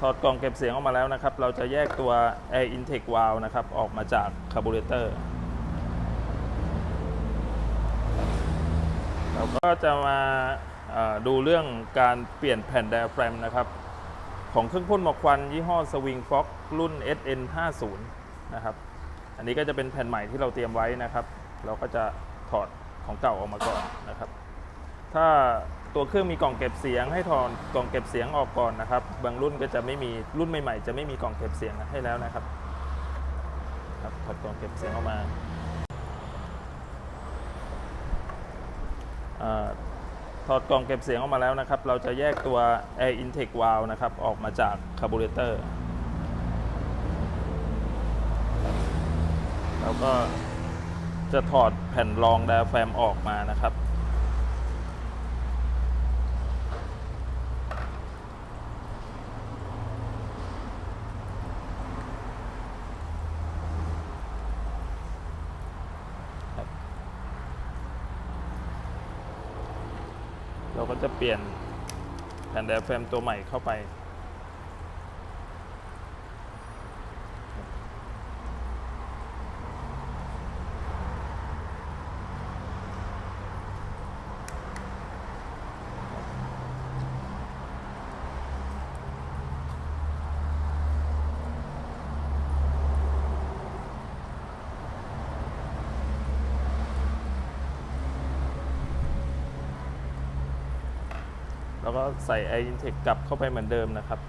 ถอดกล่องเก็บเสียงออกมาแล้วนะครับ เราจะแยกตัว Air Intake Valve นะครับ ออกมาจากคาร์บูเรเตอร์เราก็จะมาอ่าดูเรื่องการเปลี่ยนแผ่นไดอะแฟรมนะครับ ของเครื่องพ่นหมอกควันยี่ห้อ Swing Fox รุ่น SN 5 0นะครับ อันนี้ก็จะเป็นแผ่นใหม่ที่เราเตรียมไว้นะครับ เราก็จะถอดของเก่าออกมาก่อนนะครับ ถ้า ตัวเครื่องมีกล่องเก็บเสียงให้ถอดกล่องเก็บเสียงออกก่อนนะครับ บางรุ่นก็จะไม่มีรุ่นใหม่ ๆ จะไม่มีกล่องเก็บเสียงให้แล้วนะครับครับถอดกล่องเก็บเสียงออกมาถอดกล่องเก็บเสียงออกมาแล้วนะครับ เราจะแยกตัว Air Intake Valve นะครับ ออกมาจากคาร์บูเรเตอร์เราก็จะถอดแผ่นรองไดอะแฟรมออกมานะครับ เราก็จะเปลี่ยนแผ่นแดร์แฟมตัวใหม่เข้าไป แล้วก็ใส่ Air Intake กลับเข้าไปเหมือนเดิมนะครับ